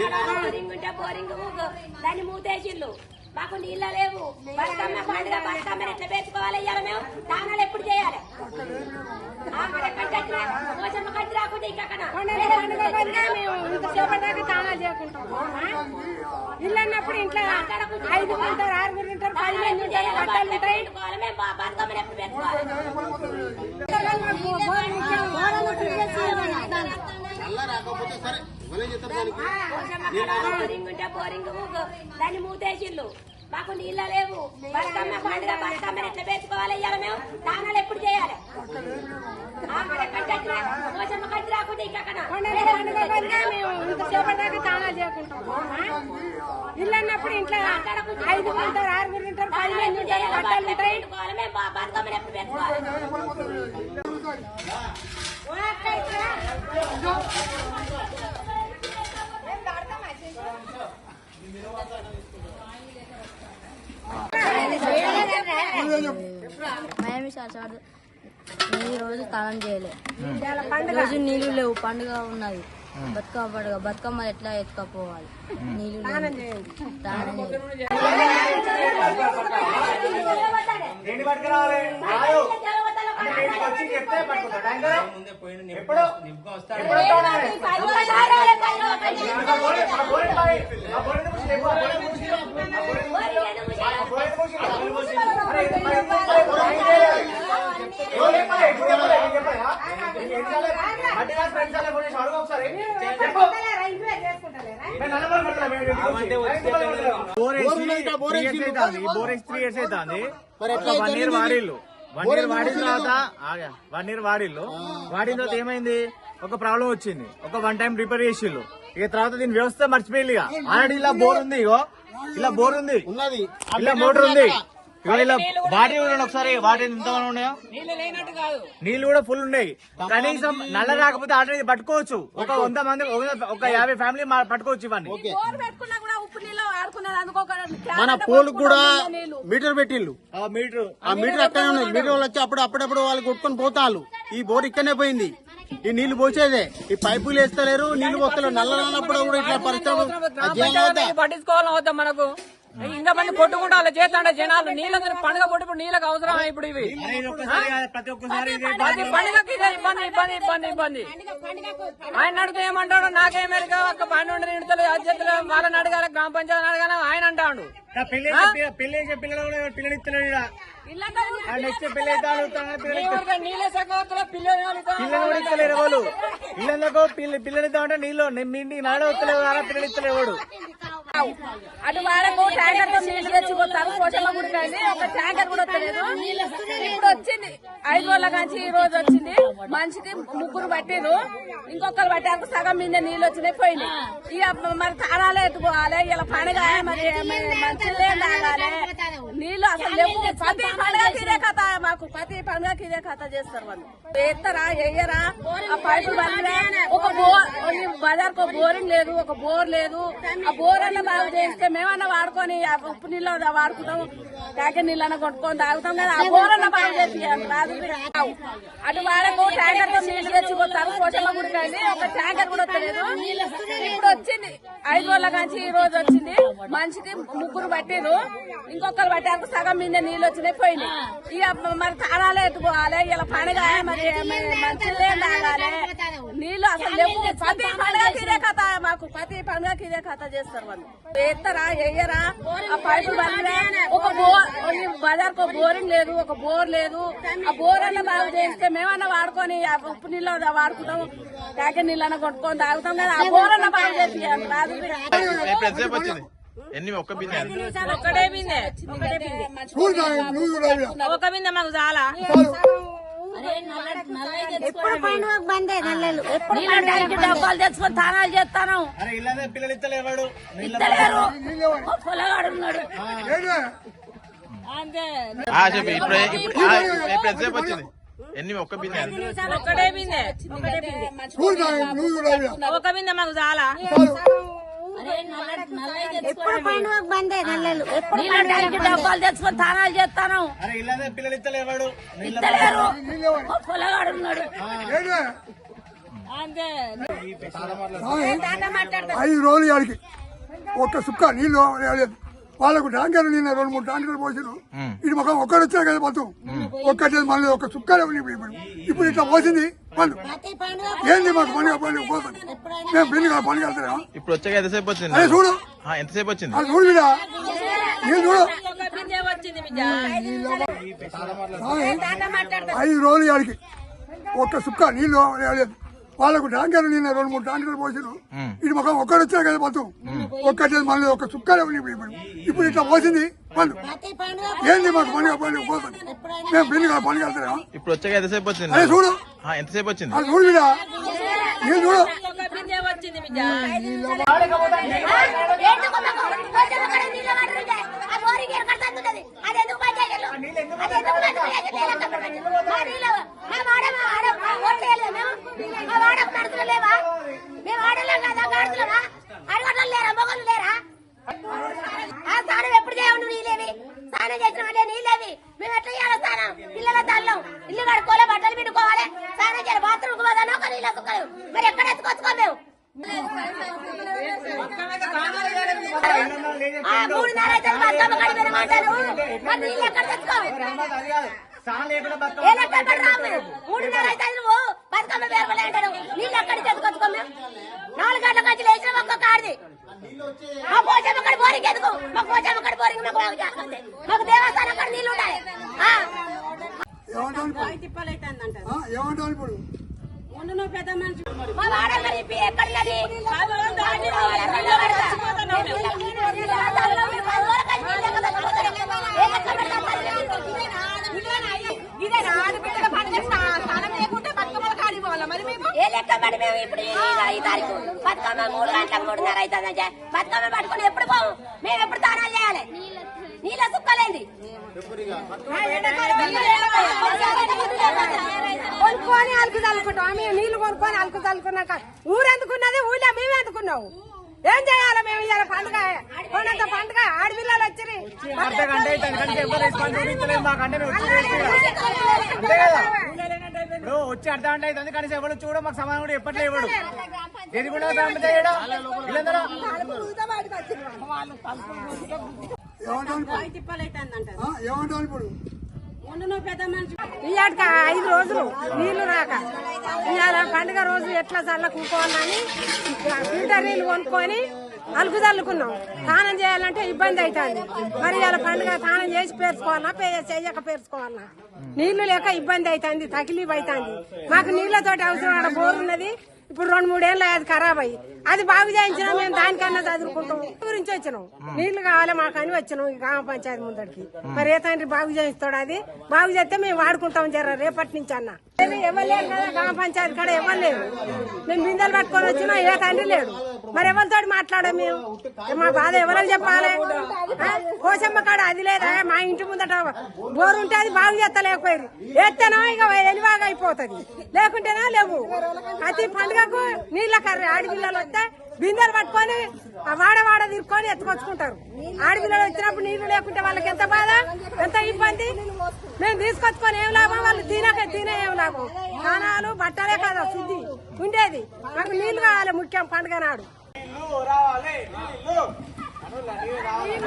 Boring ఉంటే boring దాన్ని మూతేసిళ్ళు మాకు నీళ్ళ లేవు. బతుకమ్మ పండుగ బతుకమ్మని ఎట్లా పెంచుకోవాలి ఇవాళ మేము? దానాలు ఎప్పుడు చేయాలి? పోచమ్మ కట్టి రాకుంటే ఇంకా ఇల్లు అన్నప్పుడు ఇంట్లో ఐదు ఉంటారు ఆరుగురు ఉంటారు పది మంది ఉంటారు బట్టలు ఉంటాయి బతుకమ్మని ఎప్పుడు పెంచుకోవాలి నల్ల రాకపోతే సరే ఇవ్వలే చెప్తారు దానికి బోరింగ్ ఉంటే బోరింగ్ దాన్ని మూతేసిళ్ళు. మాకు నీళ్ళ లేవు. బతుకమ్మ పండుగ బతుకమ్మని ఎట్లా పెంచుకోవాలి ఇవాళ మేము? దానాలు ఎప్పుడు చేయాలి? పోచమ్మ కట్టి రాకుంటే ఇంకా ఇంతసేపటిదాకా స్నానాలు చేయకుంటాం. ఇల్లు అన్నప్పుడు ఇంట్లో ఐదు ఉంటారు ఆరుగురు ఉంటారు పది మంది ఉంటారు బట్టలు ఉంటాయి బతుకమ్మని ఎప్పుడు పెంచుకోవాలి? ఈ రోజు స్నానం చేయలే. ఈ రోజు నీళ్ళు లేవు పండుగ ఉన్నది. బతుకమ్మ పండుగ బతుకమ్మ ఎట్లా ఎత్తుకపోవాలి? నీళ్ళు స్నానం త్రీ ఇయర్స్ అవుతుంది వన్ ఇయర్? వాడిల్లు. వన్ ఇయర్ వాడిన? తర్వాత వన్ ఇయర్ వాడిల్లు వాడిన తర్వాత ఏమైంది ఒక ప్రాబ్లం వచ్చింది. ఒక వన్ టైం రిపేర్ చేసిల్లు ఇక తర్వాత దీని వ్యవస్థ మర్చిపోయింది ఇక. ఆల్రెడీ ఇలా బోర్ ఉంది ఇగో. ఇలా బోర్ ఉంది. ఇలా మోటార్ ఉంది. వాటి చూడండి ఒకసారి వాటి ఉన్నాయో? నీళ్ళు కూడా ఫుల్ ఉన్నాయి. కనీసం నల్ల రాకపోతే ఆల్రెడీ పట్టుకోవచ్చు. ఒక వంద మంది ఒక- ఒక యాభై ఫ్యామిలీ పట్టుకోవచ్చు ఇవన్నీ. మన పోల్ కూడా మీటర్ పెట్టిల్లు ఆ మీటర్. ఆ మీటర్ అక్కడే ఉన్నది మీటర్ వాళ్ళు వచ్చి అప్పుడు అప్పుడప్పుడు వాళ్ళు కొట్టుకొని పోతారు ఈ బోర్ ఇక్కడనే పోయింది. ఈ నీళ్ళు పోసేదే. ఈ పైపులు వేస్తలేరు నీళ్ళు పోస్తలేరు. నల్ల రానప్పుడు కూడా ఇట్లా? పట్టించుకోవాలని వద్దా మనకు. ఇంకా మంది కొట్టుకుంటా అలా చేస్తాండే జనాలు నీళ్ళందరూ పండుగ పొట్టు ఇప్పుడు నీళ్ళకి అవసరం ఇప్పుడు ఇవి? ప్రతి పండుగకి ఇదే ఇబ్బంది ఇబ్బంది ఇబ్బంది ఇబ్బంది. ఆయన అడిగితే ఏమంటాడు? నాకేమెరుక ఒక పని ఉండదు ఇంటలు అధ్యక్షులు వాళ్ళని అడగాలి గ్రామ పంచాయతీ అడగాలి ఆయన అంటాడు. పిల్లలు పిల్లలు పిల్లలు ఇస్తలేరు. నీళ్ళ పిల్లలు పిల్లలు పిల్లలు ఇంటికి నాడే వస్తలేవు అలా రావు అటు వాళ్ళకు ట్యాంకర్తో నీళ్ళు తెచ్చిపోతారు కోటమ్మ గుడి కానీ ఒక ట్యాంకర్ కూడా వస్తలేదు. ఇప్పుడు వచ్చింది. ఐదు రోజుల నుంచి ఈ రోజు వచ్చింది. మనిషికి ముగ్గురు పట్టిరు ఇంకొకరు పట్టారు సగం మీద నీళ్ళు వచ్చినాయి పోయినాయి. ఇక మరి తాళాలే ఎత్తుకోవాలి. ఇలా పండుగ మరి మంచి తాగాలి. నీళ్ళు అసలు లేవు. ప్రతి పండుగకి ఇదే కథ మాకు ప్రతి పండుగకి ఇదే కథ చేస్తారు వాళ్ళు. ఎత్తరా ఎయ్యరా? ఆ బందిరా ఒక బోర్ ఈ బజార్కు ఒక బోరింగ్ లేదు ఒక బోర్ లేదు. ఆ బోర్ అన్న బాగు చేస్తే మేమన్నా వాడుకొని ఉప్పు నీళ్ళు వాడుకుంటాం ట్యాంకర్ నీళ్ళు అన్న కొట్టుకొని తాగుతాం కదా ఆ బోర్ అన్న బాగు చేసి రాదు. అటు వాళ్ళకు ట్యాంకర్తో నీళ్ళు తెచ్చిపోతారు పోషమ్మ గుడి కానీ ఒక ట్యాంకర్ కూడా వస్తలేదు. ఇప్పుడు వచ్చింది ఐదు రోజుల నుంచి ఈ రోజు వచ్చింది. మనిషికి ముగ్గురు పట్టిరు ఇంకొకరు పట్టారు సగం మీద నీళ్ళు వచ్చినాయి పోయినాయి. ఇక మరి తాళాలే ఎత్తుకోవాలి ఇలా పండుగ మరి మంచిదే తాగాలి నీళ్ళు అసలు లేవు. ప్రతి పండుగకి ఇదే కథ మాకు. ప్రతి పండుగకి ఇదే కథ చేస్తారు వాళ్ళు. ఎత్తరా ఎయ్యరా? ఆ బందిరా ఒక బోర్ ఈ బజార్కు ఒక బోరింగ్ లేదు ఒక బోర్ లేదు. ఆ బోర్ అన్న బాగు చేస్తే మేమన్నా వాడుకొని ఆ ఉప్పు నీళ్ళు వాడుకుంటాం ట్యాంకర్ నీళ్ళు అన్న కొట్టుకొని తాగుతాం కదా ఆ బోర్ అన్న బాగు చేసి రాదు. ఎన్ని ఒక్క బిందె? ఒకటే బిందె ఒక బిందె. మాకు చాలా. ఎప్పుడు పండుగ బందే నల్లలు? ఎప్పుడు నీళ్ళు ట్యాంక్ డబ్బాలు తెచ్చుకొని తానాలు చేస్తాను? ఇస్తలేరు. చెప్పు ఇప్పుడు ఇప్పుడు ఆ, ఇప్పుడు ఎంతసేపు వచ్చింది? ఎన్ని ఒక్క బిందె ఒకటే బిందె ఒక బిందె. మాకు చాలా. ఎప్పుడు బందే డబ్బాలు తెచ్చుకొని తానాలు చేస్తాను. అరే ఇల్లందే పిల్లలు ఇస్తలేవు ఎవడు ఇస్తలేరు ఓ పొలగాడు ఉన్నాడు. ఐదు రోజులు ఒక్క సుక్క నీళ్ళు వాళ్ళకు ట్యాంకర్ నిన్న రెండు మూడు ట్యాంకర్లు పోసారు ఇది ఒక ఒక్కడు వచ్చా కదా మొత్తం ఒక్కటి మళ్ళీ ఒక లేవు ఇప్పుడు. ఇట్లా పోసింది ఏంది మాకు పండుగ పండుగ పోతుంది. మేము పెళ్ళి పండుగ వెళ్తున్నాం ఇప్పుడు వచ్చాక ఎంతసేపు వచ్చింది? అదే చూడు. ఆ, ఎంతసేపు వచ్చింది? అది చూడు బిడ్డ. నేను చూడు? ఐదు రోజులు ఆడికి ఒక్క సుక్క నీళ్ళు లేదు వాళ్ళకు ట్యాంకర్ నిన్న రెండు మూడు ట్యాంకర్లు పోసారు ఇది ఒక ఒక్కడు వచ్చా కదా మొత్తం ఒక్కటి మళ్ళీ ఒక సుక్క లేవు ఇప్పుడు ఇట్లా పోసింది ఏంది మాకు పండుగ పండుగ పోతుంది. మేము పెళ్ళి పండుగ వెళ్తున్నాం. ఇప్పుడు వచ్చాక ఎంతసేపు వచ్చింది? అదే చూడు. ఆ, ఎంతసేపు వచ్చింది? అది చూడు బిడ్డ. నేను చూడు? ఎందుకు మాకు కొంచెం అక్కడ నీళ్ళు పడుతుంటే ఆ బోరింగ్ ఎక్కడ తగ్గుతుంది? అది ఎందుకు పని చేయలేదు? అది ఎందుకు పని చేయలేదు? నీళ్ళు ఎక్కడ పడుతుంది? మా నీళ్ళు, మా వాడ, మా వాడ, మా ఓట్లు వేయలేదు మేము? మా వాడకు నడుచులు లేవా? మేము ఆడలేం కదా, గాడుతులమా? అడగటం లేరా? మొగలు లేరా? ఆ స్నానం ఎప్పుడు చేయవు నీళ్ళేవి స్నానం చేసిన అంటే నీళ్ళేవి మేము ఎట్లా చేయాలి స్నానం పిల్లల తల్లం ఇల్లు కడుక్కోవాలి బట్టలు పిండుకోవాలి స్నానం చేయాలి బాత్రూమ్ పోదాను ఒక నీళ్ళ సుక్కలు మరి ఎక్కడ ఎత్తుకొచ్చుకో మేము? మూడు నెలలు బతుకమ్మ గడిపిన మాటలు మరి నీళ్ళు ఎక్కడ? మూడు నెలలు అయితే నువ్వు? బతుకమ్మ పేరుకోలే అంటాడు నీళ్ళు తెచ్చుకొచ్చుకో మేము? నాలుగు గంటల లేచిన ఒక్క కాడిది మా పోచమ్మ కాడ బోరింగ్ ఎందుకు? మా పోచమ్మ కాడ బోరింగ్ మాకు మాకు దేవస్థానం కాడ నీళ్ళు ఉండాలి ఇప్పుడు? ఏ లెక్క మేము ఇప్పుడు తారీఖు బతుకమ్మ మూడు గంటలకు మూడున్నర అవుతుంది బతుకమ్మ పట్టుకుని ఎప్పుడు పోము మేము ఎప్పుడు దానాలు చేయాలి నీళ్ళ సుక్కలేంది? కొనుక్కొని అలుకు చల్లుకుంటాం. మేము నీళ్ళు కొనుక్కొని అలుకు చల్లుకున్నాక ఊరెందుకున్నది? ఊళ్ళో మేము ఎందుకున్నావు ఏం చేయాలి మేము ఇవాళ పండుగ? కొనంత పండుగ? ఆడపిల్లలు వచ్చి వచ్చి చూపించలేదు. అంతే కదా? ఇప్పుడు వచ్చి అర్ధ గంట అవుతుంది కానీ ఎవరు చూడ మాకు సమాధానం కూడా ఎప్పట్లో ఇవ్వడు ఏది కూడా ఇప్పుడు? ఐదు రోజులు నీళ్ళు రాక. ఇవాళ పండుగ రోజు ఎట్లా చల్ల కూకోవాలని ఫిల్టర్ నీళ్ళు కొనుక్కొని అలుకు చల్లుకున్నాం. స్నానం చేయాలంటే ఇబ్బంది అవుతుంది మరి ఇవాళ పండుగ స్నానం చేసి పేర్చుకోవాలన్నా పే చేయక పేర్చుకోవాలన్నా నీళ్ళు లేక ఇబ్బంది అవుతుంది తకిలీఫ్ అవుతుంది మాకు నీళ్ళతోటి అవసరం ఆడ బోర్ ఉన్నది. ఇప్పుడు రెండు మూడేళ్ళు అది ఖరాబ్ అయ్యి. అది బాగు చేయించినా మేము దానికన్నా చదువుకుంటాం. గురించి వచ్చినాం. నీళ్ళు కావాలి మాకు అని వచ్చినాం ఈ గ్రామ పంచాయతీ ముందరికి మరి ఏ తండ్రి బాగు చేయిస్తాడు అది? బాగు చేస్తే మేము వాడుకుంటాం జర రేపటి నుంచి అన్న. ఇవ్వలేరు కదా గ్రామ పంచాయతీ కాడ ఇవ్వలేరు మేము బిందెలు పట్టుకొని వచ్చినా ఏ తండ్రి లేడు. మరి ఎవరితో మాట్లాడాం మేము? మా బాధ ఎవరని చెప్పాలి? కోసమ్మ కాడ అది లేదా? మా ఇంటి ముందట బోరు ఉంటే అది బాగు చేస్తలేకపోయారు. ఎత్తనో? ఇక ఎలివాగా అయిపోతుంది. లేకుంటేనా లేవు. ప్రతి పండుగకు నీళ్ళ కర్రీ ఆడపిల్లలు వస్తే బిందెలు పట్టుకొని ఆ వాడ వాడ తిరుక్కొని ఎత్తుకొచ్చుకుంటారు. ఆడపిల్లలు వచ్చినప్పుడు నీళ్ళు లేకుంటే వాళ్ళకి ఎంత బాధ? ఎంత ఇబ్బంది? మేము తీసుకొచ్చుకొని ఏం లాభం? వాళ్ళు తినక తినే ఏం లాభం? స్నానాలు బట్టలే కదా శుద్ధి. ఉండేది. మాకు నీళ్ళు కావాలి ముఖ్యం పండుగ నాడు. రావాలి. నీళ్ళు నీళ్ళు రావాలి.